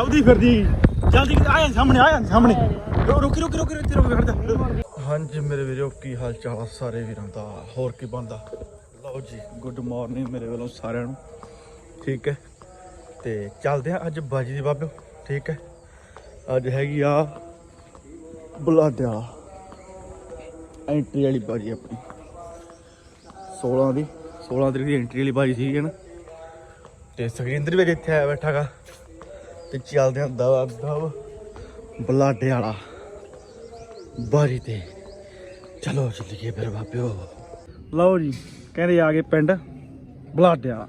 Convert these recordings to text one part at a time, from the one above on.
ਆਉਦੀ ਫਿਰਦੀ ਜਲਦੀ ਆ ਸਾਹਮਣੇ ਆ ਸਾਹਮਣੇ। ਰੁਕੀ ਰੁਕੀ ਰੁਕੀ ਰੁਕੀ ਰੁਕੀ ਖੜ ਹਾਂਜੀ ਮੇਰੇ ਵੀਰੋ, ਕੀ ਹਾਲ ਚਾਲ ਆ ਸਾਰੇ ਵੀਰਾਂ ਦਾ? ਹੋਰ ਕੀ ਬੰਦਾ ਲਓ ਜੀ ਗੁੱਡ ਮਾਰਨਿੰਗ ਮੇਰੇ ਵੱਲੋਂ ਸਾਰਿਆਂ ਨੂੰ। ਠੀਕ ਹੈ? ਤੇ ਚੱਲਦੇ ਆ ਅੱਜ ਬਾਜੀ ਦੀ ਬਾਬਿਓ, ਠੀਕ ਹੈ? ਅੱਜ ਹੈਗੀ ਆ ਬੁਲਾਡੇ ਐਂਟਰੀ ਵਾਲੀ ਬਾਜੀ ਆਪਣੀ। 16 ਦੀ 16 ਤਰੀਕ ਦੀ ਐਂਟਰੀ ਵਾਲੀ ਬਾਜੀ ਸੀ ਨਾ? ਤੇ ਸੁਖਜਿੰਦਰ ਵੀ ਇੱਥੇ ਆਇਆ ਬੈਠਾਗਾ ਤੇ ਚੱਲਦੇ ਆਂ ਦਵਾ ਦਵ ਬਲਾਡੇ ਵਾਲਾ ਬਾਰੀ ਤੇ। ਚਲੋ ਚੱਲੀਏ ਫਿਰ ਬਾਬਿਓ। ਲਓ ਜੀ, ਕਹਿੰਦੇ ਆ ਗਏ ਪਿੰਡ ਬਲਾਡੇ ਵਾਲਾ।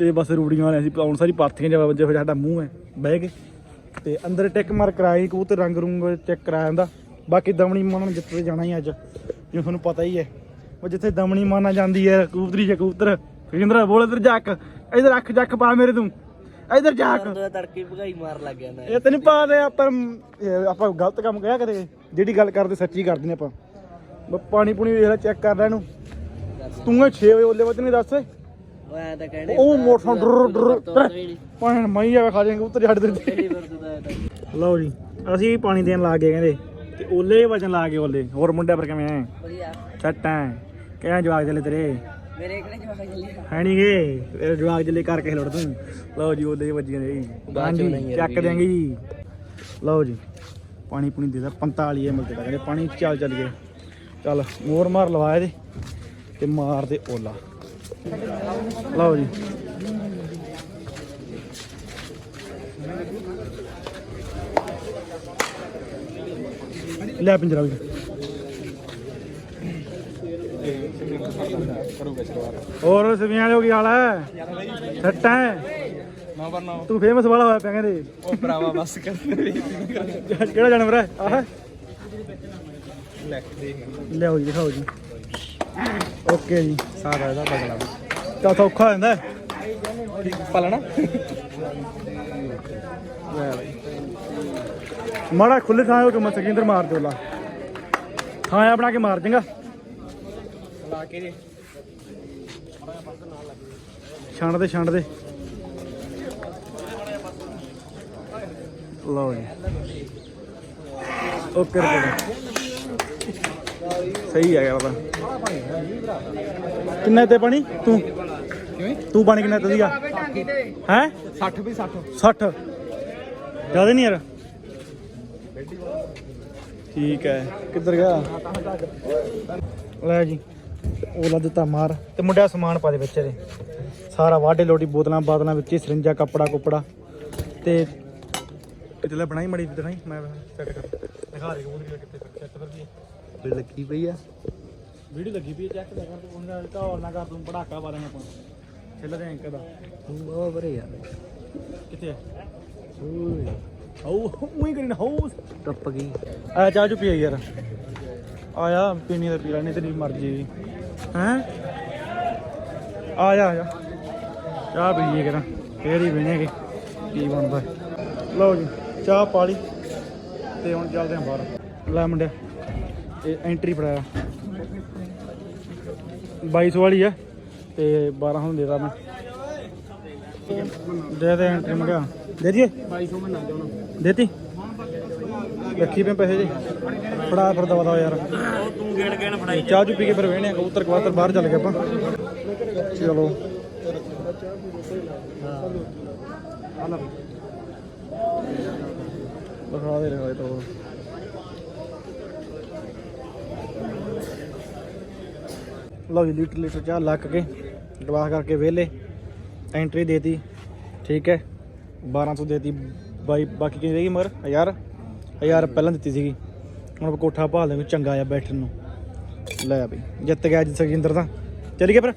ਇਹ ਬਸ ਰੂੜੀਆਂ ਵਾਲੇ ਅਸੀਂ ਪਾਉਣ ਸਾਰੀ ਪਾਥੀਆਂ ਜਿਹਾ ਵੱਜੇ ਹੋਇਆ, ਸਾਡਾ ਮੂੰਹ ਹੈ, ਬਹਿ ਕੇ ਤੇ ਅੰਦਰ ਟਿਕ ਮਾਰ ਕਰਾਈ ਕਬੂਤਰ ਰੰਗ ਰੂੰਗ ਚੈੱਕ ਕਰਾਇਆ ਜਾਂਦਾ ਬਾਕੀ ਦਮਣੀ ਮਾਨਣ ਜਿੱਤੇ ਜਾਣਾ ਹੀ ਅੱਜ, ਜਿਵੇਂ ਤੁਹਾਨੂੰ ਪਤਾ ਹੀ ਹੈ। ਉਹ ਜਿੱਥੇ ਦਮਣੀ ਮਾਨਾ ਜਾਂਦੀ ਹੈ, ਕਬੂਤਰੀ ਜਾਂ ਕਬੂਤਰ। ਖਿੰਦਰਾ ਬੋਲ ਇਧਰ ਜੱਕ ਇਧਰ ਅੱਖ ਜੱਕ ਪਾ ਮੇਰੇ ਤੂੰ। ਇਧਰ ਜੱਕ ਦੋ ਤੜਕੇ ਭਗਾਈ ਮਾਰ ਲੱਗ ਨਾ ਇਹ ਤੈਨੂੰ ਪਾ ਦੇ ਆਪਾਂ ਇਹ ਆਪਾਂ ਗਲਤ ਕੰਮ ਕਿਹਾ ਕਦੇ। ਜਿਹੜੀ ਗੱਲ ਕਰਦੇ ਸੱਚੀ ਕਰਦੇ ਨੇ ਆਪਾਂ। ਬ- ਪਾਣੀ ਪੂਣੀ ਵੇਖ ਲੈ ਚੈੱਕ ਕਰ ਲੈ ਇਹਨੂੰ। ਤੂੰ ਇਹ 6 ਵਜੇ ਉਹਲੇ ਵਜੇ ਨਹੀਂ ਦੱਸ। ਉਹ ਐ ਤਾਂ ਉਹ ਡਰ ਡਰ ਪਾਣੀ ਮਈ ਜਾਵੇ ਖਾ ਜਾਏਗਾ ਉੱਤਰ ਛੱਡ ਦਿੰਦੇ। ਲਓ ਜੀ ਅਸੀਂ ਪਾਣੀ ਦੇਣ ਲੱਗ ਗਏ ਕਹਿੰਦੇ। ਤੇ ਓਲੇ ਵਜਨ ਲਾ ਕੇ ਓਲੇ। ਹੋਰ ਮੁੰਡਿਆਂ ਪਰ ਕਿਵੇਂ ਐ? ਵਧੀਆ। ਛੱਟਾਂ ਕਿਹੜਾ ਜਵਾਕ ਜਲੇ ਤੇਰੇ। ਮੇਰੇ ਕਿਹੜੇ ਜਵਾਕ ਚੱਲੇ ਹੈ ਨੀ ਗੇ। ਜਵਾਕ ਜਲੇ ਕਰਕੇ ਲੜ ਤੂੰ। ਲਓ ਜੀ ਓਲੇ ਵੱਜੀਆਂ ਨੇ। ਜੀ ਬਾਅਦ ਚੋਂ ਨਹੀਂ ਹਾਂਜੀ ਚੱਕ ਦਿਆਂਗੇ ਜੀ। ਲਓ ਜੀ ਪਾਣੀ ਪੁਣੀ ਦੇ ਦਾ 45 ਐਮਐਲ ਤੇ ਕਹਿੰਦੇ ਪਾਣੀ ਚੱਲ ਚੱਲ ਗਏ। ਚੱਲ ਮੋਰ ਮਾਰ ਲਵਾਇਆ ਦੇ ਤੇ ਮਾਰ ਦੇ ਓਲਾ। ਲਓ ਜੀ। ਲੈ ਪਿੰਜਰਾ ਵੀ। ਹੋਰ ਸਵੀਆਂ ਦੇ ਕੀ ਹਾਲ ਹੈ? ਸੱਟਾਂ ਨੰਬਰ 9 ਤੂੰ ਫੇਮਸ ਵਾਲਾ ਹੋਇਆ ਪਿਆ ਕਹਿੰਦੇ। ਉਹ ਭਰਾਵਾ ਬਸ ਕਰ ਕਿਹੜਾ ਜਾਨਵਰ ਹੈ? ਆਹ। ਲਿਆਓ ਜੀ ਦਿਖਾਓ ਜੀ। ਓਕੇ ਜੀ। ਸਾਰਾ ਇਹਦਾ ਬਗਲਾ ਤਾਂ ਸੌਖਾ ਹੋ ਜਾਂਦਾ। ਹੈ। ਪਾਲਣਾ? ਮਾੜਾ ਖੁੱਲੇ ਥਾਂ ਹੋ ਕੇ ਮੈਂ ਸਕਿੰਦਰ ਮਾਰ ਦੇ ਲਾ। ਥਾਂ ਆ ਬਣਾ ਕੇ ਮਾਰ ਜਾਂਗਾ ਲਾ ਕੇ ਜੀ। ਛੰਡ ਦੇ ਛੰਡ ਦੇ। ਲਓ ਜੀ। ਓਕੇ ਰਿਪੋਰਟ ਸਹੀ ਆ ਗਿਆ ਬਾਬਾ ਕਿੰਨੇ ਤੇ ਪਾਣੀ? ਤੂੰ? ਤੂੰ ਪਾਣੀ ਕਿੰਨਾ ਤੇ ਸੀਗਾ ਹੈ? 60 ਵੀ 60 60 ਜ਼ਿਆਦਾ ਨਹੀਂ ਯਾਰ। ਠੀਕ ਹੈ। ਕਿੱਧਰ ਗਿਆ? ਲੈ ਜੀ। ਉਹ ਲਾ ਦਿੱਤਾ ਮਾਰ ਤੇ ਮੁੰਡਿਆ ਸਮਾਨ ਪਾ ਦੇ ਵਿੱਚ ਇਹਦੇ। ਸਾਰਾ ਵਾਢੇ ਲੋਟੀ ਬੋਤਲਾਂ ਬਾਤਲਾਂ ਵਿੱਚ ਹੀ ਸਰਿੰਜਾ ਕੱਪੜਾ ਕੁਪੜਾ। ਤੇ ਕਿਤੇ ਬਣਾਈ ਮੜੀ ਦਿਖਾਈ? ਮੈਂ ਚੈੱਕ ਕਰ। ਦਿਖਾ ਦੇ ਕਬੂਤਰੀ ਕਿੱਥੇ ਕਰ ਦੀ ਬਿਲ ਲੱਗੀ ਪਈ ਆ। ਵੀਡੀਓ ਲੱਗੀ ਪਈ ਚੈੱਕ ਕਰ ਤੂੰ ਉਹਨਾਂ ਦਾ ਹੋਰ ਨਾ ਕਰ ਤੂੰ ਪੜਾਕਾ ਦੇਣਾ ਆਪਾਂ ਛਿੱਲਦੇ ਅੰਕ ਦਾ। ਉਹ ਬਰੇ ਯਾਰ। ਕਿੱਥੇ ਹੈ ਹਾਉ ਉਹੀ ਕਰੀ ਨਾ ਹਾਉ ਟੱਪ ਗਈ। ਆ ਚਾਹ ਚੁ ਪੀ ਯਾਰ। ਆਇਆ ਪੀਣੀ ਦਾ ਪੀ ਲੈਣੀ ਤੇਰੀ ਮਰਜ਼ੀ। ਹੈ? ਆ ਜਾ ਆ ਜਾ। ਚਾਹ ਪੀ ਲਈਏ ਕਰਾਂ ਫੇਰ ਹੀ ਬਹਿਣਗੇ ਕੀ ਬਣਦਾ? ਲਓ ਜੀ ਚਾਹ ਪਾ ਲਈ ਤੇ ਹੁਣ ਚੱਲਦੇ ਆਂ ਬਾਹਰ। ਲੈ ਮੁੰਡਿਆ ਇਹ ਐਂਟਰੀ ਫੜਾਇਆ। 2200 ਵਾਲੀ ਆ ਤੇ 1200 ਦੇਦਾ ਮੈਂ। ਦੇ ਦੇ ਐਂਟਰੀ ਮੰਗਾ ਦੇ ਦਈਏ? 2200 ਮਹੀਨਾ ਚਾਹਣਾ ਦੇਤੀ? ਰੱਖੀ ਪਏ ਪੈਸੇ ਜੀ। ਫੜਾ ਫਿਰ ਦਵਾ ਦਵਾ ਯਾਰ। ਤੂੰ ਗੇਣ ਗੇਣ ਫੜਾਈ ਚਾਹ ਚੁ ਪੀ ਕੇ ਫਿਰ ਵੇਹਣੇ ਆ ਕਬੂਤਰ ਕਬੂਤਰ ਬਾਹਰ ਚੱਲ ਗਏ ਆਪਾਂ। ਚਲੋ। ਦੇ ਰਿਹਾ ਤਾਂ ਲਓ ਜੀ ਲੀਟਰ ਲੀਟਰ ਚਾਹ ਲੱਕ ਕੇ ਗਲਾਸ ਕਰਕੇ ਵੇਲੇ ਐਂਟਰੀ ਦੇਤੀ ਠੀਕ ਹੈ। 1200 ਦੇਤੀ ਬਾਈ ਬਾਕੀ ਕਿੰਨੀ ਰਹੀ ਮਗਰ? 1000 1000 ਪਹਿਲਾਂ ਦਿੱਤੀ ਸੀਗੀ। ਹੁਣ ਆਪਾਂ ਕੋਠਾ ਭਾਲਦੇ ਨੂੰ ਚੰਗਾ ਆ ਬੈਠਣ ਨੂੰ। ਲੈ ਬਈ ਜਿੱਤ ਗਿਆ ਜੀ ਸੁਖਜਿੰਦਰ ਤਾਂ। ਚੱਲ ਗਿਆ ਫਿਰ।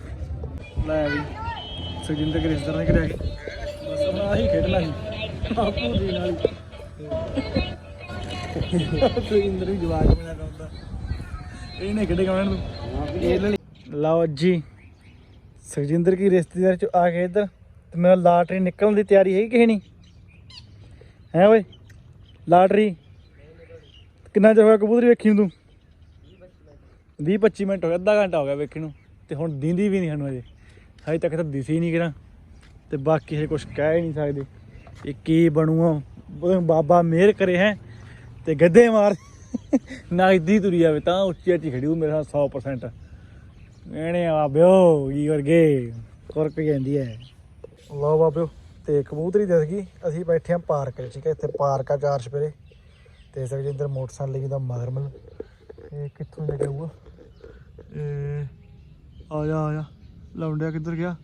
ਲੈ ਬਈ ਸੁਖਜਿੰਦਰ ਕੇ ਨੇ ਕਰਿਆ। ਬਸ ਹੁਣ ਆਹੀ ਖੇਡਣਾ ਸੀ। ਆਪੂ ਦੀ ਨਾਲ ਸੁਖਜਿੰਦਰ ਵੀ ਜਵਾਕ ਮਿਲਿਆ ਹੁੰਦਾ ਇਹਨੇ ਖੇਡੇਗਾ ਉਹਨਾਂ ਨੂੰ? ਲਓ ਜੀ, ਸੁਖਜਿੰਦਰ ਕੀ ਰਿਸ਼ਤੇਦਾਰ ਚ ਆ ਕੇ ਇੱਧਰ। ਤੇ ਮੇਰਾ ਲਾਟਰੀ ਨਿਕਲਣ ਦੀ ਤਿਆਰੀ ਹੈ ਕਿਸੇ ਨਹੀਂ? ਹੈ ਓਏ, ਲਾਟਰੀ। ਕਿੰਨਾ ਚਿਰ ਹੋਇਆ ਕਬੂਤਰੀ ਵੇਖੀ ਨੂੰ ਤੂੰ? 20 25 ਮਿੰਟ ਹੋ ਗਿਆ ਅੱਧਾ ਘੰਟਾ ਹੋ ਗਿਆ ਵੇਖੀ ਨੂੰ। ਤੇ ਹੁਣ ਦਿੰਦੀ ਵੀ ਨਹੀਂ ਸਾਨੂੰ ਅਜੇ ਹਜੇ ਤੱਕ ਤਾਂ ਦਿਸੀ ਨਹੀਂ ਕਿਰਾ ਤੇ ਬਾਕੀ ਹਜੇ ਕੁਝ ਕਹਿ ਹੀ ਨਹੀਂ ਸਕਦੇ। ਇਹ ਕੀ ਬਣੂਆ? ਬਾਬਾ ਮਿਹਰ ਕਰੇ ਹੈ। ਤੇ ਗੱਦੇ ਮਾਰ। ਨਾ ਨਗਦੀ ਤੁਰੀ ਜਾਵੇ, ਤਾਂ ਉੱਚੀ ਉੱਚੀ ਖੜੀ ਹੋਊ ਮੇਰੇ ਨਾਲ 100% ਇਹਨੇ ਬਿਓ ਕੀ ਵਰਗੇ? ਕੁਰਕ ਜਾਂਦੀ ਹੈ ਲਓ ਬਾਬਿਓ, ਤੇ ਕਬੂਤਰੀ ਦਿਸ ਗਈ। ਅਸੀਂ ਬੈਠੇ ਆ ਪਾਰਕ 'ਚ ਠੀਕ ਹੈ ਇੱਥੇ ਪਾਰਕ ਆ ਚਾਰ ਛਪੇਰੇ ਤੇ ਸਰਜਿੰਦਰ ਮੋਟਰਸਾਈਕਲ ਲਈ ਦਾ ਮਗਰਮਲ ਇਹ ਕਿੱਥੋਂ ਲੈ ਕੇ ਆਊਗਾ? ਇਹ ਆ ਜਾ ਆ ਜਾ। ਲੌਂਡਿਆ ਕਿੱਧਰ ਗਿਆ?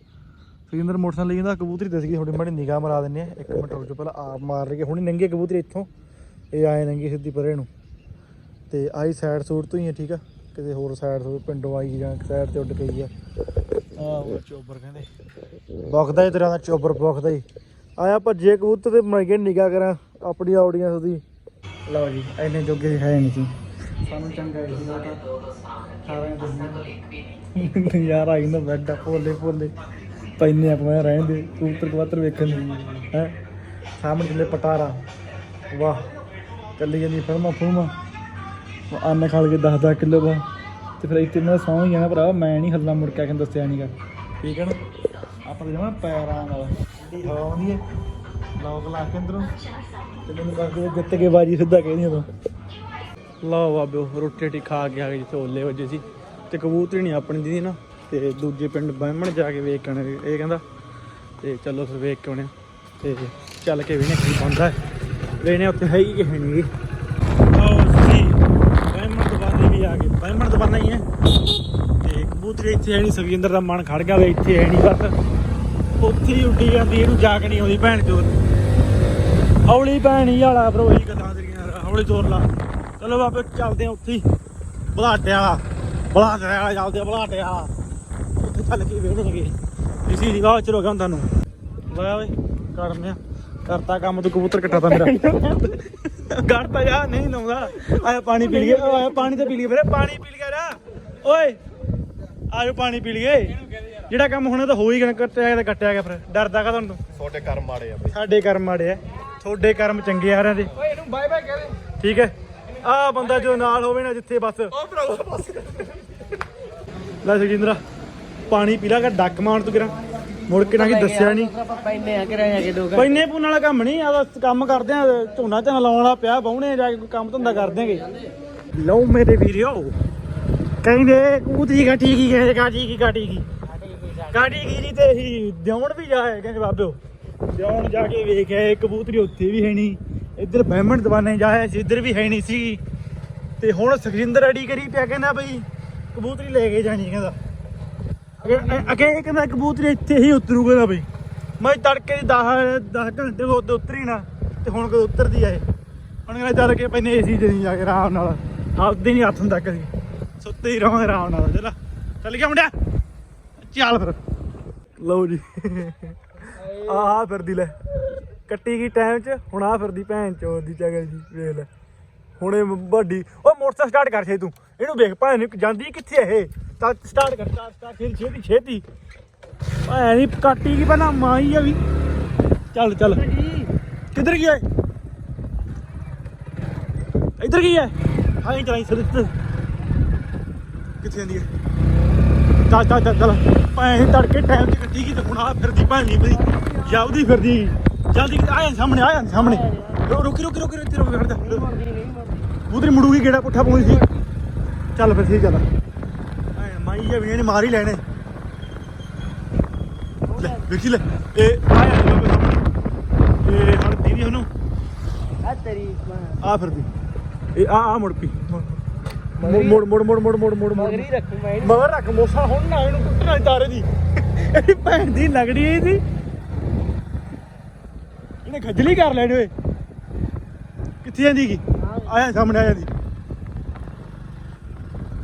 ਸਰਜਿੰਦਰ ਮੋਟਰਸਾਈਕਲ ਲਈ ਜਾਂਦਾ ਕਬੂਤਰੀ ਦਿਸ ਗਈ ਥੋੜੀ ਮਾੜੀ ਨਿਗਾਹ ਮਰਾ ਦਿੰਨੇ ਆ। ਇੱਕ ਮਿੰਟ ਰੁਕ ਜਾਓ, ਪਹਿਲਾਂ ਆਪ ਮਾਰ ਰਹੀ ਹੁਣੀ ਨੰਗੇ ਕਬੂਤਰੀ ਇੱਥੋਂ। ਇਹ ਆਏ ਨੰਗੇ ਸਿੱਧੀ ਪਰੇ ਨੂੰ। ਤੇ ਆਈ ਸਾਈਡ ਸੂਟ ਤੋਂ ਹੀ ਹੈ ਠੀਕ ਆ? ਕਿਤੇ ਹੋਰ ਸਾਈਡ ਤੋਂ ਪਿੰਡੋਂ ਆਈ ਜਾਂ ਸਾਈਡ ਤੇ ਉੱਡ ਕੇ ਗਈ ਆ। ਆਹ ਚੋਬਰ ਕਹਿੰਦੇ। ਬੁਖਦਾ ਹੀ ਤੇਰਾ ਦਾ ਚੋਬਰ ਬੁਖਦਾ ਹੀ ਆਇਆ ਭੱਜੇ ਕਬੂਤਰ ਤੇ ਮੈਂ ਕਿਹਾ ਨਿਗਾਹ ਕਰਾਂ, ਆਪਣੀ ਆਡੀਅנס ਉਹਦੀ ਲਓ ਜੀ ਐਨੇ ਜੋਗੇ ਹੈ ਨਹੀਂ ਸੀ। ਸਾਨੂੰ ਚੰਗਾ ਸਾਰਿਆਂ ਦੇ ਯਾਰ ਆਈ ਨਾ ਬੈੱਡ ਪੋਲੇ ਪੋਲੇ ਪੈਨੇ ਆਪਾਂ ਰਹਿੰਦੇ ਕਬੂਤਰ ਕਬੂਤਰ ਵੇਖਣ ਨੂੰ। ਹੈ? ਸਾਹਮਣੇ ਥੱਲੇ ਪਟਾਰਾ। ਵਾਹ ਚੱਲੀ ਜਾਂਦੀ ਫਿਲਮਾਂ ਫੁਲਮਾਂ। ਅੰਨ ਖਾਲ ਕੇ 10 10 ਕਿਲੋ ਬਾ ਤੇ ਫਿਰ ਇੱਥੇ ਮੈਂ ਸੌਂ ਹੀ ਜਾਣਾ ਭਰਾ ਮੈਂ ਨਹੀਂ ਹੱਲਾ ਮੁੜ ਕੇ ਆ ਕੇ ਦੱਸਿਆ ਨਹੀਂਗਾ ਠੀਕ ਹੈ ਨਾ? ਆਪਾਂ ਤਾਂ ਜਮਾ ਪੈਰਾਂ ਨਾਲ। ਹਵਾ ਆਉਂਦੀ ਹੈ ਲੋਕ ਲਾ ਕੇ ਅੰਦਰੋਂ। ਤੇ ਮੈਨੂੰ ਦੱਸ ਜਿੱਤ ਕੇ ਬਾਜੀ ਸਿੱਧਾ ਕਹਿ ਤੂੰ ਲਓ ਬਾਬਿਓ, ਰੋਟੀ ਰੋਟੀ ਖਾ ਕੇ ਆ ਗਏ ਜਿੱਥੇ ਓਲੇ ਵਜੇ ਸੀ। ਤੇ ਕਬੂਤਰੀ ਨਹੀਂ ਆਪਣੀ ਦੀ ਨਾ, ਤੇ ਦੂਜੇ ਪਿੰਡ ਬਾਹਮਣ ਜਾ ਕੇ ਵੇਖ ਇਹ ਕਹਿੰਦਾ, ਤੇ ਚਲੋ ਫਿਰ ਵੇਖ ਕੇ ਆਉਣੇ ਤੇ ਚੱਲ ਕੇ ਵੇਨੇ ਕੀ ਬੰਦਾ ਹੈ। ਵੇਨੇ ਉੱਥੇ ਹੈ ਹੀ ਕਿ ਹੈ ਨਹੀਂ ਆਓ ਜੀ ਵੀ ਆ ਗਏ। ਬਾਹਮਣ ਦਵਾਨਾ ਹੀ ਹੈ। ਤੇ ਕਬੂਤਰੀ ਇੱਥੇ ਹੈ ਨਹੀਂ ਸੁਖਜਿੰਦਰ ਦਾ ਮਨ ਖੜ ਗਿਆ ਵੇ ਇੱਥੇ ਹੈ ਨਹੀਂ, ਬਸ। ਉੱਥੇ ਹੀ ਉੱਡੀ ਜਾਂਦੀ, ਇਹਨੂੰ ਜਾ ਕੇ ਨਹੀਂ ਆਉਂਦੀ ਭੈਣ ਚੋਰ ਹੌਲੀ ਭੈਣੀ ਵਾਲਾ ਫਿਰ ਉਹੀ ਗੱਲਾਂ ਤੇਰੀਆਂ ਹੌਲੀ ਤੋਰ ਲਾ। ਚਲੋ ਬਾਬੇ ਚੱਲਦੇ ਆ ਉੱਥੇ ਹੀ। ਬਲਾਟਿਆ ਬਲਾਟਿਆ ਚੱਲਦੇ ਆ ਬਲਾਟਿਆ ਉੱਥੇ ਚੱਲ ਕੇ ਵੇਖਣਗੇ ਇਸੀ ਦੀ ਬਾਅਦ ਚ ਰੋਗਾ ਤੁਹਾਨੂੰ। ਵਾਹ ਓਏ ਕਰਨੇ ਕਰਤਾ ਕੰਮ ਤੂੰ ਕਬੂਤਰ ਕੱਟਾ ਤਾ ਮੇਰਾ। ਗੜਤਾ ਜਾ ਨਹੀਂ ਲਾਉਂਦਾ। ਆਇਆ ਪਾਣੀ ਪੀ ਲਈਏ ਆਇਆ ਪਾਣੀ ਤੇ ਪੀ ਲਈਏ ਵੀਰੇ ਪਾਣੀ ਪੀ ਲਿਆ ਨਾ। ਓਏ ਆਜੋ ਪਾਣੀ ਪੀ ਲਈਏ। ਜਿਹੜਾ ਕੰਮ ਹੋਣਾ ਤਾਂ ਹੋ ਹੀ ਗਿਆ ਕੱਟਿਆ ਗਿਆ ਤਾਂ ਕੱਟਿਆ ਗਿਆ ਫਿਰ। ਡਰਦਾ ਕਾ ਤੁਹਾਨੂੰ? ਤੁਹਾਡੇ ਕਰਮ ਮਾੜੇ ਆ ਸਾਡੇ ਕਰਮ ਮਾੜੇ ਆ। ਤੁਹਾਡੇ ਕਰਮ ਚੰਗੇ ਆ ਰਿਆਂ ਦੇ। ਓਏ ਇਹਨੂੰ ਬਾਏ ਬਾਏ ਕਹਿ ਦੇ। ਠੀਕ ਹੈ। ਆ ਬੰਦਾ ਜੋ ਨਾਲ ਹੋਵੇ ਨਾ ਜਿੱਥੇ ਬਸ। ਓ ਭਰਾਵਾ ਬਸ। ਲੈ ਸੁਖਜਿੰਦਰਾ ਪਾਣੀ ਪੀ ਲਾ ਕੇ ਡੱਕ ਮਾਰਨ ਤੂੰ ਕਿਰਾਂ। ਮੁੜ ਕੇ ਨਾ ਕੀ ਦੱਸਿਆ ਨਹੀਂ ਪੈਨੇ ਆ ਕਰਾਂ ਜਾ ਕੇ ਦੋ ਪੈਨੇ ਪੂਨ ਵਾਲਾ ਕੰਮ ਨਹੀਂ ਆ ਕੰਮ ਕਰਦੇ ਆ ਝੋਨਾ ਝਾਨਾ ਲਾਉਣ ਵਾਲਾ ਪਿਆ ਬਾਉਣੇ ਜਾ ਕੇ ਕੋਈ ਕੰਮ ਧੰਦਾ ਕਰ ਦੇਂਗੇ ਲਓ ਮੇਰੇ ਵੀਰਿਓ ਕਹਿੰਦੇ ਕੂਤਰੀ ਘਾਟੀ ਕੀ ਕਹਿੰਦੇ ਘਾਟੀ ਕੀ ਘਾਟੀ ਕੀ। ਘਾਟੀ ਕੀ ਨਹੀਂ ਤੇ ਹੀ ਦਿਉਣ ਵੀ ਜਾਏ ਕਹਿੰਦੇ ਬਾਬਿਓ। ਦਿਉਣ ਜਾ ਕੇ ਵੇਖਿਆ ਇਹ ਕਬੂਤਰੀ ਉੱਥੇ ਵੀ ਹੈ ਨਹੀਂ, ਇੱਧਰ ਬਹਿਮਣ ਦਵਾਨੇ ਜਾਇਆ ਸੀ, ਇੱਧਰ ਵੀ ਹੈ ਨਹੀਂ ਸੀ। ਤੇ ਹੁਣ ਸੁਖਜਿੰਦਰ ਅੜੀ ਕਰੀ ਪਿਆ, ਕਹਿੰਦਾ ਬਈ ਕਬੂਤਰੀ ਲੈ ਕੇ ਜਾਣੀ ਕਹਿੰਦਾ। ਅਗੇ- ਇਹ ਕਹਿੰਦਾ ਕਬੂਤਰੀ ਇੱਥੇ ਹੀ ਉਤਰੂਗਾ ਨਾ ਬਈ। ਮੈਂ ਤੜਕੇ 10 10 ਘੰਟੇ ਹੋ ਉੱਤੇ ਉਤਰੀ ਨਾ, ਤੇ ਹੁਣ ਕਦੋਂ ਉਤਰਦੀ ਆ ਇਹ। ਹੁਣ ਕਹਿੰਦਾ ਚੱਲ ਕੇ ਪੈਨੇ ਏਸੀ ਚ ਨਹੀਂ ਜਾ ਕੇ ਆਰਾਮ ਨਾਲ ਹੱਥਦੇ ਨਹੀਂ ਹੱਥ ਤੱਕ ਦੀ ਸੁੱਤੇ ਹੀ ਰਹਾਂਗੇ ਆਰਾਮ ਨਾਲ, ਚੱਲ। ਚੱਲ ਗਿਆ ਮੁੰਡਿਆ, ਚੱਲ ਫਿਰ। ਲਓ ਜੀ। ਆਹ ਫਿਰਦੀ ਲੈ। ਕੱਟੀ ਗਈ ਟਾਈਮ ਚ ਹੁਣ ਆ ਫਿਰਦੀ ਭੈਣ ਚੋਦ ਦੀ ਚਗਲ ਜੀ ਵੇਖ ਲੈ। ਹੁਣ ਵੱਡੀ ਉਹ ਮੋਟਰਸਾਈਕਲ ਸਟਾਰਟ ਕਰ ਛੇ ਤੂੰ। ਇਹਨੂੰ ਵੇਖ ਭੈਣ ਨੂੰ ਜਾਂਦੀ ਕਿੱਥੇ ਇਹ? ਤਾਂ ਸਟਾਰਟ ਕਰ ਸਟਾਰਟ ਸਟਾਰਟ ਛੇਤੀ ਛੇਤੀ ਛੇਤੀ। ਭੈਣ ਨਹੀਂ ਕੱਟੀ ਗਈ ਪਹਿਲਾਂ ਮਾਈ ਆ ਵੀ। ਚੱਲ ਚੱਲ। ਕਿੱਧਰ ਗਿਆ? ਇੱਧਰ ਕੀ ਹੈ ਹਾਂ ਚਲਾਈ ਸਿਰ ਕਿੱਥੇ ਜਾਂਦੀ ਹੈ ਚੱਲ ਚੱਲ ਚੱਲ ਚੱਲ ਭੈਣ ਤੜਕੇ ਟਾਈਮ ਗਈ ਤੇ ਹੁਣ ਆ ਫਿਰਦੀ ਭੈਣ ਨਹੀਂ ਬਈ ਜਾਉਦੀ ਫਿਰਦੀ ਜਲਦੀ ਆ ਜਾ ਸਾਹਮਣੇ ਆ ਜਾ ਸਾਹਮਣੇ। ਰੁਕੀ ਰੁਕੀ ਰੁਕੀ ਰੁਕੀ ਰੁਕੀ ਖੜ ਜਾ ਉਧਰ ਮੁੜੂਗੀ ਕਿਹੜਾ ਪੁੱਠਾ ਪਾਉਂਦੀ ਸੀ। ਚੱਲ ਫਿਰ ਸਹੀ ਚੱਲ ਐ ਮਾਈ ਜੇ ਵੀ ਇਹਨੇ ਮਾਰ ਹੀ ਲੈਣੇ। ਲੈ ਵੇਖੀ ਲੈ। ਇਹ ਆ ਜਾ ਇਹ ਹਣ ਦੀਦੀ ਉਹਨੂੰ। ਆ ਤੇਰੀ ਆ ਫਿਰਦੀ। ਇਹ ਆ ਆ ਮੁੜ ਪਈ। ਮੁੜ ਮੁੜ ਮੁੜ ਮੁੜ ਮੁੜ ਮੁੜ ਮੁੜ। ਮਗਰ ਰੱਖ ਮੋਸਾ ਹੁਣ ਨਾ ਇਹਨੂੰ ਕੁੱਟਣਾ ਨੀ ਤਾਰੇ ਦੀ। ਇਹਦੀ ਭੈਣ ਦੀ ਲਗੜੀ ਹੈ ਇਹਦੀ। ਇਹਨੇ ਖੱਜਲੀ ਕਰ ਲੈਣੀ ਓਏ। ਕਿੱਥੇ ਜਾਂਦੀ ਕੀ ਆਇਆ ਸਾਹਮਣੇ ਆ ਜਾਂਦੀ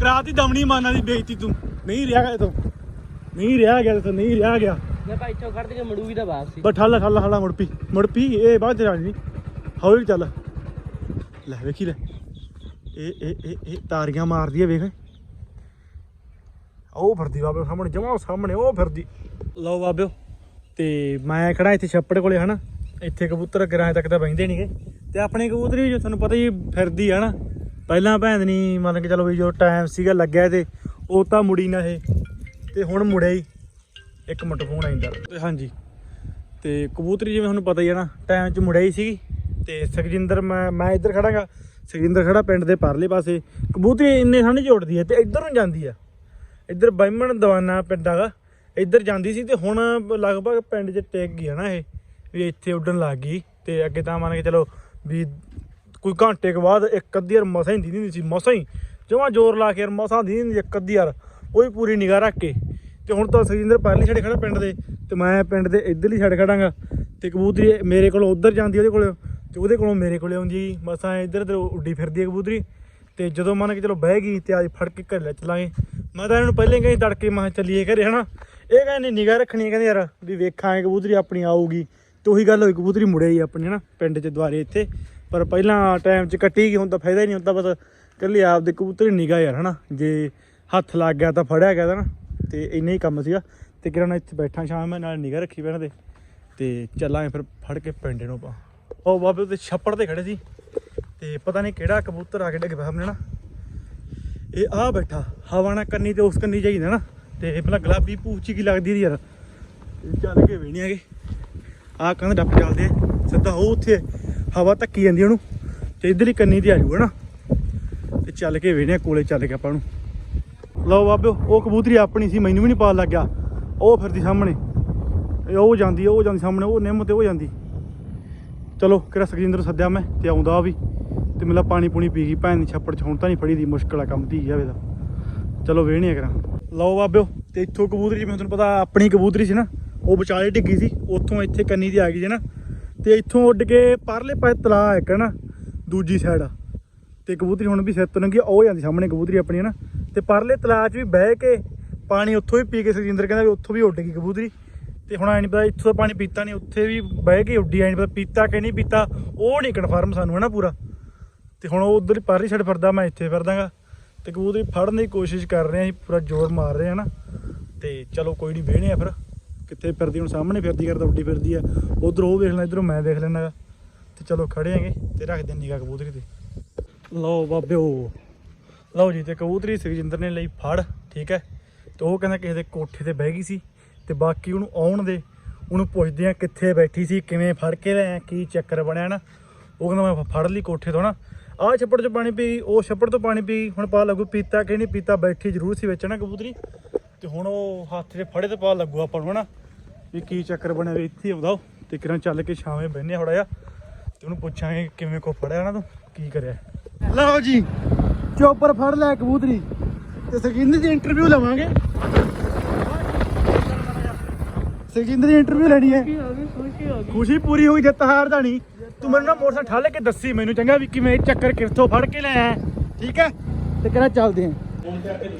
ਕਰਾਤੀ ਦਮਣੀ ਮਾਨਾਂ ਦੀ ਬੇਇੱਜ਼ਤੀ ਤੂੰ। ਨਹੀਂ ਰਿਹਾ ਗਿਆ ਤੂੰ ਨਹੀਂ ਰਿਹਾ ਗਿਆ ਤੂੰ ਨਹੀਂ ਰਿਹਾ ਗਿਆ। ਮੈਂ ਭਾਈ ਚੋਂ ਕੱਢ ਕੇ ਮੜੂਗੀ ਤਾਂ ਵਾਪਸੀ ਬਸ ਠੱਲ ਠੱਲ ਹਲਾ ਮੁੜ ਪੀ ਮੁੜ ਪੀ ਇਹ ਬਾਅਦ ਚ ਜਾਣੀ ਨਹੀਂ ਹੌਲੀ ਚੱਲ। ਲੈ ਵੇਖੀ ਲੈ। ਇਹ ਇਹ ਇਹ ਇਹ ਤਾਰੀਆਂ ਮਾਰਦੀ ਹੈ ਵੇਖ। ਉਹ ਫਿਰਦੀ ਬਾਬੇ ਸਾਹਮਣੇ, ਜਮਾ ਸਾਹਮਣੇ, ਉਹ ਫਿਰਦੀ। ਲਓ ਬਾਬਿਓ ਤੇ ਮੈਂ ਖੜਾ ਇੱਥੇ ਛੱਪੜ ਕੋਲੇ, ਹਨਾ? ਇੱਥੇ ਕਬੂਤਰ ਕਿਰਾਏ ਤੱਕ ਤਾਂ ਬੈਂਦੇ ਨਹੀਂਗੇ ਤੇ ਆਪਣੇ ਕਬੂਤਰੀ ਜੋ ਤੁਹਾਨੂੰ ਪਤਾ ਹੀ ਫਿਰਦੀ ਆ ਨਾ ਪਹਿਲਾਂ ਭੈਣ ਨਹੀਂ ਮਤਲਬ ਕਿ ਚਲੋ ਵੀ ਜੋ ਟਾਈਮ ਸੀਗਾ ਲੱਗਿਆ ਤੇ ਉਹ ਤਾਂ ਮੁੜੀ ਨਾ ਇਹ। ਤੇ ਹੁਣ ਮੁੜਿਆ ਹੀ। ਇੱਕ ਮਿੰਟ ਫੋਨ ਆਇੰਦਾ ਤੇ ਹਾਂਜੀ। ਤੇ ਕਬੂਤਰੀ ਜਿਵੇਂ ਤੁਹਾਨੂੰ ਪਤਾ ਹੀ ਹੈ ਨਾ ਟਾਈਮ 'ਚ ਮੁੜਿਆ ਹੀ ਸੀਗੀ। ਤੇ ਸੁਖਜਿੰਦਰ, ਮੈਂ ਮੈਂ ਇੱਧਰ ਖੜਾਂਗਾ। ਸੁਖਜਿੰਦਰ ਖੜਾ ਪਿੰਡ ਦੇ ਪਰਲੇ ਪਾਸੇ, ਕਬੂਤਰੀ ਇੰਨੇ ਸਾਹਮਣੇ ਜੋੜਦੀ ਹੈ ਤੇ ਇੱਧਰ ਨੂੰ ਜਾਂਦੀ ਆ ਇੱਧਰ ਬਾਈਮਣ ਦਵਾਨਾ ਪਿੰਡ ਹੈਗਾ, ਇੱਧਰ ਜਾਂਦੀ ਸੀ ਤੇ ਹੁਣ ਲਗਭਗ ਪਿੰਡ 'ਚ ਟਿਕ ਗਈ ਹੈ ਨਾ ਇਹ, ਵੀ ਇੱਥੇ ਉੱਡਣ ਲੱਗ ਗਈ ਤੇ ਅੱਗੇ ਤਾਂ ਮੰਨ ਕੇ ਚਲੋ ਵੀ ਕੋਈ ਘੰਟੇ ਕੁ ਬਾਅਦ ਇੱਕ ਅੱਧੀ ਵਾਰ ਮਸਾਂ ਹੀ ਦਿੰਦੀ ਸੀ, ਮਸਾਂ ਹੀ। ਜਮਾਂ ਜ਼ੋਰ ਲਾ ਕੇ ਯਾਰ ਮਸਾਂ ਦੀ ਨਹੀਂ ਇੱਕ ਅੱਧੀ ਵਾਰ, ਉਹ ਵੀ ਪੂਰੀ ਨਿਗਾਹ ਰੱਖ ਕੇ। ਤੇ ਹੁਣ ਤਾਂ ਸੁਖਜਿੰਦਰ ਪਰਲੀ ਛੜੇ ਖੜਾ ਪਿੰਡ ਦੇ, ਤੇ ਮੈਂ ਪਿੰਡ ਦੇ ਇੱਧਰਲੀ ਛੜ ਖੜਾਂਗਾ, ਤੇ ਕਬੂਤਰੀ ਮੇਰੇ ਕੋਲ ਉੱਧਰ ਜਾਂਦੀ ਉਹਦੇ ਕੋਲ ਤੇ ਉਹਦੇ ਕੋਲੋਂ ਮੇਰੇ ਕੋਲੇ ਆਉਂਦੀ ਜੀ। ਮਸਾਂ ਇੱਧਰ ਇੱਧਰ ਉੱਡੀ ਫਿਰਦੀ ਹੈ ਕਬੂਤਰੀ। ਤੇ ਜਦੋਂ ਮੰਨ ਕੇ ਚਲੋ ਬਹਿ ਗਈ ਤੇ ਅੱਜ ਫੜ ਕੇ ਘਰ ਲੈ ਚਲਾਂਗੇ। ਮੈਂ ਤਾਂ ਇਹਨਾਂ ਨੂੰ ਪਹਿਲੇ ਕਹੀ ਤੜਕੇ ਮੈਂ ਕਿਹਾ ਚੱਲੀਏ ਘਰੇ ਹਨਾ? ਇਹ ਕਹਿੰਦੇ ਨਿਗਾਹ ਰੱਖਣੀ ਹੈ, ਕਹਿੰਦੇ ਯਾਰ ਵੀ ਵੇਖਾਂਗੇ ਕਬੂਤਰੀ ਆਪਣੀ ਆਊਗੀ। ਤੇ ਉਹੀ ਗੱਲ ਹੋਈ ਕਬੂਤਰੀ ਮੁੜਿਆ ਹੀ ਆਪਣੀ ਹਨਾ? ਪਿੰਡ 'ਚ ਦੁਆਰੇ ਇੱਥੇ। ਪਰ ਪਹਿਲਾਂ ਟਾਈਮ 'ਚ ਕੱਟੀ ਗਈ ਹੁਣ ਤਾਂ ਫਾਇਦਾ ਹੀ ਨਹੀਂ ਹੁੰਦਾ ਬਸ ਕੱਲੀ ਆਪਦੇ ਕਬੂਤਰੀ ਨਿਗਾਹ ਯਾਰ ਹਨਾ? ਜੇ ਹੱਥ ਲੱਗ ਗਿਆ ਤਾਂ ਫੜਿਆ ਗਿਆ ਤਾਂ ਨਾ ਤੇ ਇੰਨਾ ਹੀ ਕੰਮ ਸੀਗਾ। ਤੇ ਕਿਰਨ ਇੱਥੇ ਬੈਠਾ ਸ਼ਾਮ ਮੈਂ ਨਾਲ ਨਿਗਾਹ ਰੱਖੀ ਪੈਣ ਦੇ। ਤੇ ਚੱਲਾਂਗੇ ਫਿਰ ਫੜ ਕੇ ਪਿੰਡ ਨੂੰ ਪਾ ਉਹ ਬਾਬੇ ਤੇ ਛੱਪੜ ਤੇ ਖੜੇ ਸੀ ਤੇ ਪਤਾ ਨਹੀਂ ਕਿਹੜਾ ਕਬੂਤਰ ਆ ਕੇ ਡਿੱਗ ਪਿਆ ਸਾਹਮਣੇ ਨਾ। ਇਹ ਆ ਬੈਠਾ, ਹਵਾ ਨਾਲ ਕੰਨੀ ਤੇ ਉਸ ਕੰਨੀ ਚਾਹੀਦਾ ਨਾ, ਤੇ ਪਹਿਲਾਂ ਗੁਲਾਬੀ ਪੂਛੀ ਕੀ ਲੱਗਦੀ ਇਹਦੀ ਯਾਰ। ਚੱਲ ਕੇ ਵੇਣੀ ਹੈਗੇ ਆ ਕੰਧ ਡੱਪ ਚੱਲਦੇ ਆ ਸਿੱਧਾ ਉਹ ਉੱਥੇ ਹਵਾ ਧੱਕੀ ਜਾਂਦੀ ਉਹਨੂੰ, ਤੇ ਇਧਰਲੀ ਕੰਨੀ ਤੇ ਆ ਜਾਊਗਾ ਨਾ। ਤੇ ਚੱਲ ਕੇ ਵੇਣੇ ਕੋਲੇ ਚੱਲ ਕੇ ਆਪਾਂ ਨੂੰ ਲਓ ਬਾਬੇ, ਉਹ ਕਬੂਤਰੀ ਆਪਣੀ ਸੀ, ਮੈਨੂੰ ਵੀ ਨਹੀਂ ਪਤਾ ਲੱਗਿਆ। ਉਹ ਫਿਰਦੀ ਸਾਹਮਣੇ। ਉਹ ਜਾਂਦੀ ਉਹ ਜਾਂਦੀ ਸਾਹਮਣੇ, ਉਹ ਨਿੰਮ ਤੇ ਉਹ ਜਾਂਦੀ। ਚਲੋ, ਕਿਹੜਾ ਸੁਖਜਿੰਦਰ ਸੱਦਿਆ ਮੈਂ, ਤੇ ਆਉਂਦਾ ਵੀ। ਤੇ ਮੇਲਾ ਪਾਣੀ ਪੂਣੀ ਪੀ ਗਈ, ਭੈਣ ਦੀ ਛੱਪੜ ਚ ਹੁਣ ਤਾਂ ਨਹੀਂ ਫੜੀ ਦੀ, ਮੁਸ਼ਕਲ ਆ ਕੰਮ ਧੀ ਜਾਵੇ ਦਾ ਚਲੋ ਵੇਹਣੇ ਕਰਾਂ ਲਓ ਬਾਬਿਓ, ਤੇ ਇੱਥੋਂ ਕਬੂਤਰੀ ਜਿਵੇਂ ਤੁਹਾਨੂੰ ਪਤਾ ਆਪਣੀ ਕਬੂਤਰੀ ਸੀ ਨਾ, ਉਹ ਵਿਚਾਲੇ ਡਿੱਗੀ ਸੀ, ਉੱਥੋਂ ਇੱਥੇ ਕੰਨੀ ਦੀ ਆ ਗਈ ਸੀ ਨਾ। ਤੇ ਇੱਥੋਂ ਉੱਡ ਕੇ ਪਰਲੇ ਪਾਸੇ ਤਲਾਅ ਇੱਕ ਹੈ ਨਾ, ਦੂਜੀ ਸਾਈਡ ਤੇ ਕਬੂਤਰੀ ਹੁਣ ਵੀ ਸਿਰ ਤੋਂ ਲੰਘੀ, ਉਹ ਜਾਂਦੀ ਸਾਹਮਣੇ ਕਬੂਤਰੀ ਆਪਣੀ ਹੈ ਨਾ। ਤੇ ਪਰਲੇ ਤਲਾਅ 'ਚ ਵੀ ਬਹਿ ਕੇ ਪਾਣੀ ਉੱਥੋਂ ਵੀ ਪੀ ਕੇ ਸੁਖਜਿੰਦਰ, ਕਹਿੰਦਾ ਵੀ ਉੱਥੋਂ ਵੀ ਉੱਡ ਗਈ ਕਬੂਤਰੀ। ਤੇ ਹੁਣ ਐ ਨਹੀਂ ਪਤਾ ਇੱਥੋਂ ਦਾ ਪਾਣੀ ਪੀਤਾ ਨਹੀਂ ਉੱਥੇ ਵੀ ਬਹਿ ਕੇ ਉੱਡੀ ਐ ਨਹੀਂ ਪਤਾ ਪੀਤਾ ਕਿ ਨਹੀਂ ਪੀਤਾ, ਉਹ ਨਹੀਂ ਕਨਫਰਮ ਸਾਨੂੰ ਹੈ ਨਾ ਪੂਰਾ। ਤੇ ਹੁਣ ਉਹ ਉਧਰ ਪਰਲੀ ਛੱਡ ਫਿਰਦਾ, ਮੈਂ ਇੱਥੇ ਫਿਰਦਾਗਾ। ਤੇ ਕਬੂਤਰੀ ਫੜਨ ਦੀ ਕੋਸ਼ਿਸ਼ ਕਰ ਰਹੇ ਆ ਅਸੀਂ ਪੂਰਾ ਜ਼ੋਰ ਮਾਰ ਰਹੇ ਆ ਨਾ ਤੇ ਚਲੋ ਕੋਈ ਨਹੀਂ ਵੇਹਣੇ ਆ ਫਿਰ। ਕਿੱਥੇ ਫਿਰਦੀ, ਹੁਣ ਸਾਹਮਣੇ ਫਿਰਦੀ ਕਰਦਾ ਉੱਡੀ ਫਿਰਦੀ ਆ। ਉਧਰ ਉਹ ਵੇਖ ਲੈ, ਇਧਰੋਂ ਮੈਂ ਦੇਖ ਲੈਣਾ ਗਾ। ਤੇ ਚਲੋ ਖੜੇ ਆਂਗੇ ਤੇ ਰੱਖਦੇ ਹਾਂ ਨਿਗਾਹ ਕਬੂਤਰੀ ਤੇ। ਲਓ ਬਾਬਿਓ, ਲਓ ਜੀ, ਤੇ ਕਬੂਤਰੀ ਸੁਖਜਿੰਦਰ ਨੇ ਲਈ ਫੜ, ਠੀਕ ਹੈ। ਤੇ ਉਹ ਕਹਿੰਦਾ ਕਿਸੇ ਦੇ ਕੋਠੇ ਤੇ ਬਹਿ ਗਈ ਸੀ। ਤੇ ਬਾਕੀ ਉਹਨੂੰ ਆਉਣ ਦੇ, ਉਹਨੂੰ ਪੁੱਛਦੇ ਆ ਕਿੱਥੇ ਬੈਠੀ ਸੀ, ਕਿਵੇਂ ਫੜ ਕੇ ਲਿਆ ਕੀ ਚੱਕਰ ਬਣਿਆ ਨਾ। ਉਹ ਕਹਿੰਦਾ ਮੈਂ ਫੜ ਲਈ ਕੋਠੇ ਤੋਂ ਨਾ। ਆਹ ਛੱਪੜ 'ਚ ਪਾਣੀ ਪੀ, ਉਹ ਛੱਪੜ ਤੋਂ ਪਾਣੀ ਪੀ, ਹੁਣ ਪਾ ਲੱਗੂ ਪੀਤਾ ਕਿ ਨਹੀਂ ਪੀਤਾ, ਬੈਠੀ ਜ਼ਰੂਰ ਸੀ ਵਿੱਚ ਨਾ ਕਬੂਤਰੀ। ਤੇ ਹੁਣ ਉਹ ਹੱਥ 'ਚ ਫੜੇ ਤੇ ਪਾ ਲੱਗੂ ਆਪਾਂ ਨੂੰ ਨਾ ਵੀ ਕੀ ਚੱਕਰ ਬਣਿਆ ਵੀ ਇੱਥੇ ਹੀ ਆਉਂਦਾ ਤੇ ਕਿਰਾਂ ਚੱਲ ਕੇ ਛਾਵੇਂ ਬਹਿਨੇ ਥੋੜਾ ਜਿਹਾ, ਤੇ ਉਹਨੂੰ ਪੁੱਛਾਂਗੇ ਕਿਵੇਂ ਕੋ ਫੜਿਆ ਨਾ ਤੂੰ, ਕੀ ਕਰਿਆ। ਲਓ ਜੀ, ਚੋਪਰ ਫੜ ਲੈ ਕਬੂਤਰੀ, ਤੇ ਸਰਗਿੰਦਰ ਦੀ ਇੰਟਰਵਿਊ ਲਵਾਂਗੇ। ਸਰਗਿੰਦਰ ਦੀ ਇੰਟਰਵਿਊ ਲੈਣੀ ਹੈ। ਖੁਸ਼ੀ ਪੂਰੀ ਹੋ ਗਈ। ਜਿੱਤ ਹਾਰ ਦਾ ਨਹੀਂ। ਤੂੰ ਮੈਨੂੰ ਨਾ ਮੋਟਰਸਾਈਕਲ ਠਾਲ ਕੇ ਦੱਸੀ ਮੈਨੂੰ ਚੰਗਾ ਵੀ ਕਿਵੇਂ ਇਹ ਚੱਕਰ ਕਿੱਥੋਂ ਫੜ ਕੇ ਲਿਆ ਠੀਕ ਹੈ? ਤੇ ਕਿਹੜਾ ਚੱਲਦੇ ਆਂ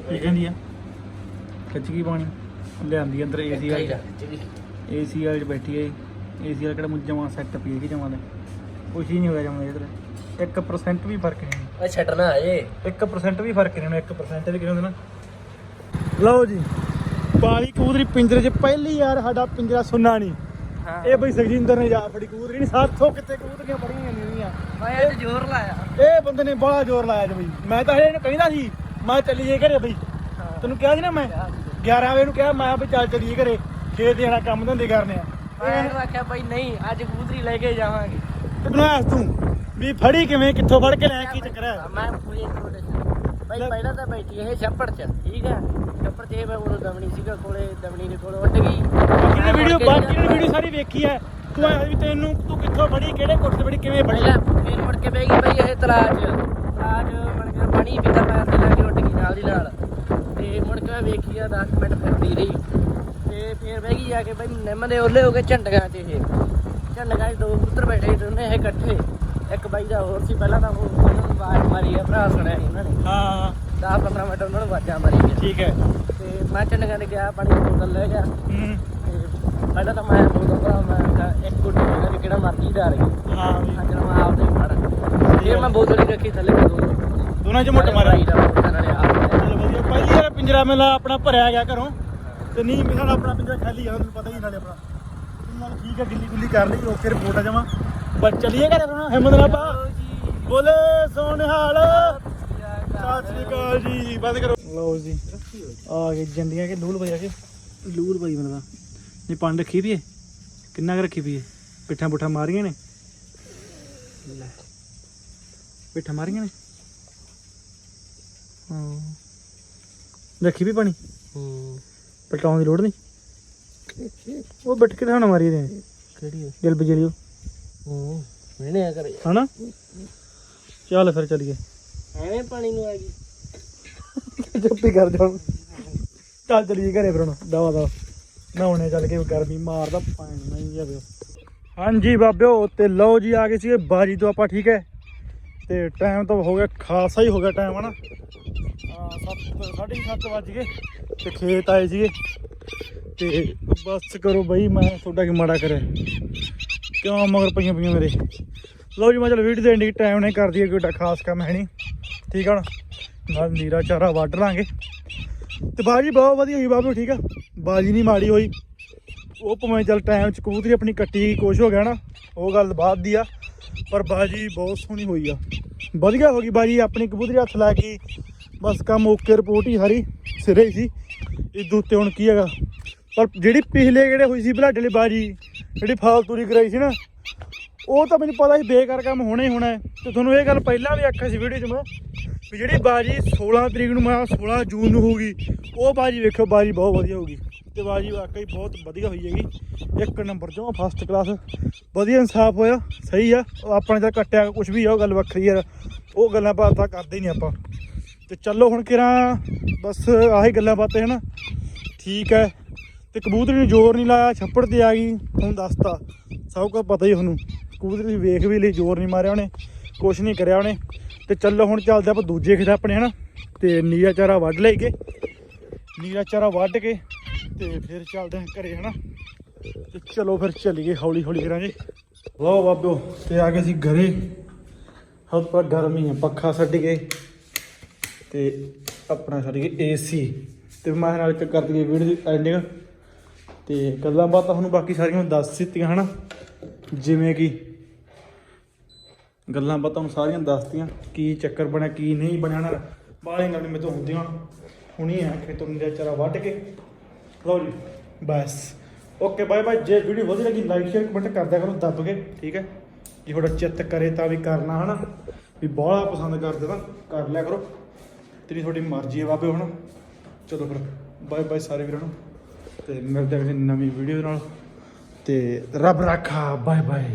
ਕੀ ਕਹਿੰਦੀ ਆ? ਖਿੱਚ ਪਾਣੀ ਲਿਆਂਦੀ ਅੰਦਰ ਏਸੀ ਵਾਲੀ। ਏਸੀ ਵਾਲੇ 'ਚ ਬੈਠੀ ਹੈ ਏਸੀ ਵਾਲਾ ਕਿਹੜਾ ਮੁੱਝ ਜਮਾ ਸੈੱਟ ਪੀ ਗਈ ਜਮਾ ਦੇ? ਕੁਛ ਹੀ ਨਹੀਂ ਹੋਇਆ ਜਮਾ ਇਧਰ 1% ਵੀ ਫ਼ਰਕ ਨਹੀਂ ਓਏ ਛੱਡਣਾ ਹਜੇ 1% ਵੀ ਫ਼ਰਕ ਨਹੀਂ ਹੋਣਾ 1% ਵੀ ਕਿਹਨੂੰ ਹੁੰਦਾ ਨਾ ਲਓ ਜੀ। ਪਾਲੀ ਕਬੂਤਰੀ ਪਿੰਜਰੇ 'ਚ ਪਹਿਲੀ ਯਾਰ ਸਾਡਾ ਪਿੰਜਰਾ ਸੁਣਨਾ ਨਹੀਂ। ਇਹ ਬਈ ਸੁਖਜਿੰਦਰ ਨੇ ਜਾ ਫੜੀ ਕਬੂਤਰੀ ਨਹੀਂ ਸਾਥੋਂ ਕਿਤੇ ਕਬੂਤਰੀਆਂ ਫੜੀਆਂ ਜਾਂਦੀਆਂ ਮੈਂ ਅੱਜ ਜ਼ੋਰ ਲਾਇਆ। ਇਹ ਬੰਦੇ ਨੇ ਬੜਾ ਜ਼ੋਰ ਲਾਇਆ ਜੀ ਬਈ। ਮੈਂ ਤਾਂ ਇਹਨੂੰ ਕਹਿੰਦਾ ਸੀ ਮੈਂ ਚੱਲੀਏ ਘਰੇ ਬਈ। ਤੈਨੂੰ ਕਿਹਾ ਸੀ ਨਾ ਮੈਂ? 11 ਵਜੇ ਨੂੰ ਕਿਹਾ ਮੈਂ ਵੀ ਚੱਲ ਚੱਲੀਏ ਘਰੇ। ਖੇਤ ਜਾਣਾ ਕੰਮ ਧੰਦੇ ਕਰਨੇ ਆ। ਮੈਂ ਇਹਨੂੰ ਆਖਿਆ ਭਾਈ ਨਹੀਂ ਅੱਜ ਕਬੂਤਰੀ ਲੈ ਕੇ ਜਾਵਾਂਗੇ। ਤੇ ਬਣਾਇਆ ਤੂੰ ਵੀ ਫੜੀ ਕਿਵੇਂ ਕਿੱਥੋਂ ਫੜ ਕੇ ਲੈ ਕੀ ਚੱਕਰ ਹੈ? ਮੈਂ ਪੂਰੀ ਇਨਫੋਰਮੇਸ਼ਨ ਭਾਈ ਪਹਿਲਾਂ ਤਾਂ ਬੈਠੀ ਇਹ ਛੱਪੜ 'ਚ ਠੀਕ ਹੈ? ਛੱਪੜ 'ਚ ਇਹ ਮੈਂ ਉਦੋਂ ਦਮਣੀ ਸੀਗਾ ਕੋਲੇ ਦਮਣੀ ਦੇ ਕੋਲ ਉੱਡ ਗਈ। ਬਾਕੀ ਦੀ ਵੀਡੀਓ ਬਾਕੀ ਦੀ ਵੀਡੀਓ ਸਾਰੀ ਵੇਖੀ ਹੈ ਤੂੰ ਆਇਆ ਵੀ ਤੈਨੂੰ ਤੂੰ ਕਿੱਥੋਂ ਫੜੀ ਕਿਹੜੇ ਕੋਠੇ ਫੜੀ ਕਿਵੇਂ ਫੜੀ? ਪਹਿਲਾਂ ਫਿਰ ਮੁੜ ਕੇ ਬਹਿ ਗਈ ਭਾਈ ਇਹ ਤਲਾਅ 'ਚ ਤਲਾਅ 'ਚ ਮੜ ਕੇ ਪਾਣੀ ਪੀਤਾ ਪੈਰ ਤੇ ਲਾ ਕੇ ਉੱਡ ਗਈ ਨਾਲ ਦੀ ਨਾਲ। ਤੇ ਮੁੜ ਕੇ ਮੈਂ ਵੇਖੀ ਆ 10 ਮਿੰਟ ਫਿਰਦੀ ਰਹੀ। ਤੇ ਫਿਰ ਬਹਿ ਗਈ ਜਾ ਕੇ ਭਾਈ ਨਿੰਮ ਦੇ ਓਲੇ ਹੋ ਕੇ ਝੰਡਗਾ 'ਚ ਇਹ। ਝੰਡਗਾ 'ਚ ਦੋ ਪੁੱਤਰ ਬੈਠੇ ਦੋਨੇ ਇਹ ਇਕੱਠੇ। ਇੱਕ ਬਾਈ ਦਾ ਹੋਰ ਸੀ ਪਹਿਲਾਂ ਤਾਂ ਉਹ ਉਹਨਾਂ ਨੂੰ ਆਵਾਜ਼ ਮਾਰੀ ਆ ਭਰਾ ਸੁਣਿਆ ਸੀ ਉਹਨਾਂ ਨੇ। ਹਾਂ। 10 15 ਮਿੰਟ ਉਹਨਾਂ ਨੂੰ ਆਵਾਜ਼ਾਂ ਮਾਰੀ ਗਿਆ ਠੀਕ ਹੈ। ਤੇ ਮੈਂ ਨੇ ਗਿਆ ਪਾਣੀ ਦੀ ਬੋਤਲ ਲੈ ਗਿਆ। ਹੂੰ। ਤੇ ਪਹਿਲਾਂ ਤਾਂ ਮੈਂ ਬੋਤਲ ਭਰਾ ਮੈਂ ਕਿਹਾ ਇੱਕ ਗੁੱਟ ਲੈਣਾ ਵੀ ਕਿਹੜਾ ਮਰਜ਼ੀ ਦਾ ਰਹੀ। ਹਾਂ। ਅੱਜ ਮੈਂ ਆਪਦੇ ਫੜ ਫਿਰ ਮੈਂ ਬੋਤਲ ਹੀ ਰੱਖੀ ਥੱਲੇ ਦੋ ਦੋਨਾਂ ਚ ਮੁੱਟ ਮਾਰਿਆ। ਦਾ ਆਪ ਪਹਿਲੀ ਵਾਰ ਪਿੰਜਰਾ ਮੇਲਾ ਆਪਣਾ ਭਰਿਆ ਗਿਆ ਘਰੋਂ। ਤੇ ਨਹੀਂ ਮੇਰਾ ਆਪਣਾ ਪਿੰਜਰਾ ਖਾਲੀ ਆ ਤੁਹਾਨੂੰ ਪਤਾ ਹੀ ਨਾਲੇ ਆਪਣਾ। ਨਾਲ ਠੀਕ ਹੈ ਗਿੱਲੀ ਗੁੱਲੀ ਕਰ ਲਈ ਓਕੇ ਰਿਪੋਰਟ ਆ ਜਮਾ। ਬਸ ਚਲੀਏ ਘਰੇ ਆਪਣਾ ਹਿੰਮਤ ਨਾ ਪਾ ਬੋਲੇ ਸੋਨਹਾਲ। ਸਤਿ ਸ੍ਰੀ ਅਕਾਲ ਜੀ ਬੰਦ ਕਰੋ। ਲਓ ਜੀ ਆ ਗਏ ਜੰਡੀਆਂ ਕੇ ਲੂਲ ਪਈ ਆ ਕੇ। ਲੂਲ ਪਈ ਮਤਲਬ ਨਹੀਂ ਪੰਡ ਰੱਖੀ ਦੀ ਕਿੰਨਾ ਕੁ ਰੱਖੀ ਪਈ ਹੈ ਪਿੱਠਾਂ ਪੁੱਠਾਂ ਮਾਰੀਆਂ ਨੇ? ਲੈ ਪਿੱਠਾਂ ਮਾਰੀਆਂ ਨੇ? ਹਾਂ। ਰੱਖੀ ਵੀ ਪਾਣੀ? ਹੂੰ। ਪਲਟਾਉਣ ਦੀ ਲੋੜ ਨਹੀਂ ਉਹ ਬੱਟ ਕੇ ਤਾਂ ਮਾਰੀ ਦੇ ਕਿਹੜੀ ਹੈ? ਜਲ ਬਜਲੀਓ ਹੂੰ ਮੈਨੇ ਆ ਕਰੇ ਹਨਾ? ਚੱਲ ਫਿਰ ਚੱਲੀਏ। ਐਵੇਂ ਪਾਣੀ ਨੂੰ ਆ ਗਈ। ਚੁੱਪੀ ਕਰ ਜਾ ਚੱਲ ਚਲੀਏ ਘਰੇ ਫਿਰ ਹੁਣ ਦਵਾ ਦਵਾ। ਨਹਾਉਣੇ ਚੱਲ ਕੇ ਗਰਮੀ ਮਾਰਦਾ ਪਾਣੀ ਨਹੀਂ ਜਾਵੇ ਹਾਂਜੀ ਬਾਬਿਓ ਤੇ ਲਓ ਜੀ ਆ ਗਏ ਸੀਗੇ ਬਾਜੀ ਤੋਂ ਆਪਾਂ ਠੀਕ ਹੈ? ਤੇ ਟਾਈਮ ਤਾਂ ਹੋ ਗਿਆ ਖਾਸਾ ਹੀ ਹੋ ਗਿਆ ਟਾਈਮ ਹਨਾ? ਆ 7 ਸਾਢੇ ਸੱਤ ਵੱਜ ਗਏ ਤੇ ਖੇਤ ਆਏ ਸੀਗੇ। ਤੇ ਬਸ ਕਰੋ ਬਈ ਮੈਂ ਤੁਹਾਡਾ ਕੀ ਮਾੜਾ ਕਰਿਆ। ਕਿਉਂ ਮਗਰ ਪਈਆਂ ਪਈਆਂ ਮੇਰੇ? ਲਓ ਜੀ, ਮੈਂ ਚਲ ਵੀਡੀਓ ਦੇ ਐਂਡਿੰਗ ਟਾਈਮ ਨਹੀਂ ਕਰਦੀ ਕੋਈ ਏਡਾ ਖਾਸ ਕੰਮ ਹੈ ਨਹੀਂ। ਠੀਕ ਆ ਨਾ? ਨਾਲ ਨੀਰਾ ਚਾਰਾ ਵੱਢ ਲਾਂਗੇ। ਤੇ ਬਾਜੀ, ਬਹੁਤ ਵਧੀਆ ਹੋਈ ਬਾਬੂ, ਠੀਕ ਆ? ਬਾਜੀ ਨਹੀਂ ਮਾੜੀ ਹੋਈ। ਉਹ ਭਾਵੇਂ ਚੱਲ ਟਾਈਮ ਚ ਕਬੂਤਰੀ ਆਪਣੀ ਕੱਟੀ ਕੁਛ ਹੋ ਗਿਆ ਨਾ, ਉਹ ਗੱਲ ਬਾਤ ਦੀ ਆ। ਪਰ ਬਾਜੀ ਬਹੁਤ ਸੋਹਣੀ ਹੋਈ ਆ। ਵਧੀਆ ਹੋ ਗਈ ਬਾਜੀ, ਆਪਣੀ ਕਬੂਤਰੀ ਹੱਥ ਲਾ ਕੇ। ਬਸ ਕੰਮ ਓਕੇ ਰਿਪੋਰਟ ਹੀ ਸਾਰੀ ਸਿਰੇ ਸੀ। ਇਹ ਉੱਤੇ ਹੁਣ ਕੀ ਹੈਗਾ? ਪਰ ਜਿਹੜੀ ਪਿਛਲੇ ਜਿਹੜੇ ਹੋਈ ਸੀ ਬਲਾਡੇ ਵਾਲੀ ਬਾਜੀ ਜਿਹੜੀ ਫਾਲਤੂਰੀ ਕਰਾਈ ਸੀ ਨਾ, ਉਹ ਤਾਂ ਮੈਨੂੰ ਪਤਾ ਸੀ ਬੇਕਾਰ ਕੰਮ ਹੋਣਾ ਹੀ ਹੋਣਾ ਹੈ। ਤੇ ਤੁਹਾਨੂੰ ਇਹ ਗੱਲ ਪਹਿਲਾਂ ਵੀ ਆਖਿਆ ਸੀ ਵੀਡੀਓ 'ਚ ਮੈਂ ਵੀ ਜਿਹੜੀ ਬਾਜੀ 16 ਤਰੀਕ ਨੂੰ ਮੈਂ 16 ਜੂਨ ਨੂੰ ਹੋਊਗੀ, ਉਹ ਬਾਜੀ ਵੇਖੋ ਬਾਜੀ ਬਹੁਤ ਵਧੀਆ ਹੋਊਗੀ। ਤੇ ਬਾਜੀ ਵਾਕਈ ਬਹੁਤ ਵਧੀਆ ਹੋਈ ਹੈਗੀ। ਇੱਕ ਨੰਬਰ ਚੋਂ ਫਸਟ ਕਲਾਸ ਵਧੀਆ ਇਨਸਾਫ ਹੋਇਆ, ਸਹੀ ਆ, ਉਹ ਆਪਣੇ ਤਾਂ ਕੱਟਿਆ ਕੁਝ ਵੀ ਆ, ਉਹ ਗੱਲ ਵੱਖਰੀ ਆ। ਉਹ ਗੱਲਾਂ ਬਾਤਾਂ ਕਰਦੇ ਹੀ ਨਹੀਂ ਆਪਾਂ। ਤੇ ਚੱਲੋ ਹੁਣ ਕਿਰਾਂ, ਬਸ ਆਹੀ ਗੱਲਾਂ ਬਾਤਾਂ ਹੈ ਨਾ। ਠੀਕ ਹੈ। ਤੇ ਕਬੂਤਰੀ ਨੂੰ ਜ਼ੋਰ ਨਹੀਂ ਲਾਇਆ, ਛੱਪੜ ਤੇ ਆ ਗਈ ਤੁਹਾਨੂੰ ਦੱਸਤਾ। ਸਭ ਕੁਝ ਪਤਾ ਹੀ ਤੁਹਾਨੂੰ ਕਬੂਤਰੀ ਤੁਸੀਂ ਵੇਖ ਵੀ ਲਈ, ਜ਼ੋਰ ਨਹੀਂ ਮਾਰਿਆ ਉਹਨੇ, ਕੁਛ ਨਹੀਂ ਕਰਿਆ ਉਹਨੇ। ਤੇ ਚੱਲੋ ਹੁਣ ਚੱਲਦੇ ਆਪਾਂ ਦੂਜੇ ਖੇਤ ਆਪਣੇ, ਹਨਾ? ਤੇ ਨੀਰਾ ਚਾਰਾ ਵੱਢ ਲਈਏ ਨੀਰਾ ਚਾਰਾ ਵੱਢ ਕੇ, ਤੇ ਫਿਰ ਚੱਲਦੇ ਹਾਂ ਘਰੇ, ਹਨਾ? ਤੇ ਚਲੋ ਫਿਰ ਚੱਲੀਏ ਹੌਲੀ ਹੌਲੀ ਕਰਾਂਗੇ ਲਓ ਬਾਬਿਓ, ਤੇ ਆ ਗਏ ਸੀ ਘਰੇ। ਹੱਥ ਪਰ ਗਰਮੀ ਹੈ ਪੱਖਾ ਛੱਡ ਗਏ ਤੇ ਆਪਣਾ ਛੱਡ ਗਏ ਏਸੀ। ਤੇ ਮੈਂ ਨਾਲ ਚ ਕਰ ਦਈਏ ਵੀਡੀਓ ਦੀ ਐਂਡਿੰਗ ਤੇ ਗੱਲਾਂ ਬਾਤਾਂ ਤੁਹਾਨੂੰ ਬਾਕੀ ਸਾਰੀਆਂ ਮੈਂ ਦੱਸ ਦਿੱਤੀਆਂ, ਹਨਾ? ਜਿਵੇਂ ਕਿ ਗੱਲਾਂ ਬਾਤਾਂ ਤੁਹਾਨੂੰ ਸਾਰੀਆਂ ਦੱਸਤੀਆਂ, ਕੀ ਚੱਕਰ ਬਣਿਆ, ਕੀ ਨਹੀਂ ਬਣਿਆ ਨਾ ਬਾਹਲੇ ਗੱਲਾਂ ਮੇਰੇ ਤੋਂ ਹੁੰਦੀਆਂ। ਹੁਣੀ ਆ ਖੇਤੋਂ ਨੀਰਾ ਚਾਰਾ ਵੱਢ ਕੇ। ਲਓ ਜੀ, ਬਸ। ਓਕੇ ਬਾਏ ਬਾਏ ਜੇ ਵੀਡੀਓ ਵਧੀਆ ਲੱਗੀ ਲਾਈਕ ਸ਼ੇਅਰ ਕਮੈਂਟ ਕਰਦਿਆ ਕਰੋ, ਦੱਬ ਕੇ, ਠੀਕ ਹੈ? ਜੇ ਤੁਹਾਡਾ ਚਿੱਤ ਕਰੇ ਤਾਂ ਵੀ ਕਰਨਾ, ਹਨਾ? ਵੀ ਬਾਹਲਾ ਪਸੰਦ ਕਰਦੇ ਤਾਂ ਕਰ ਲਿਆ ਕਰੋ। ਤੇਰੀ ਤੁਹਾਡੀ ਮਰਜ਼ੀ ਹੈ, ਬਾਬੇ, ਹੁਣ। ਚਲੋ ਫਿਰ ਬਾਏ ਬਾਏ ਸਾਰੇ ਵੀਰਾਂ ਨੂੰ। ਤੇ ਮਿਲਦੇ ਹਾਂ ਕਿਸੇ ਨਵੀਂ ਵੀਡੀਓ ਨਾਲ। ਤੇ ਰੱਬ ਰਾਖਾ ਬਾਏ ਬਾਏ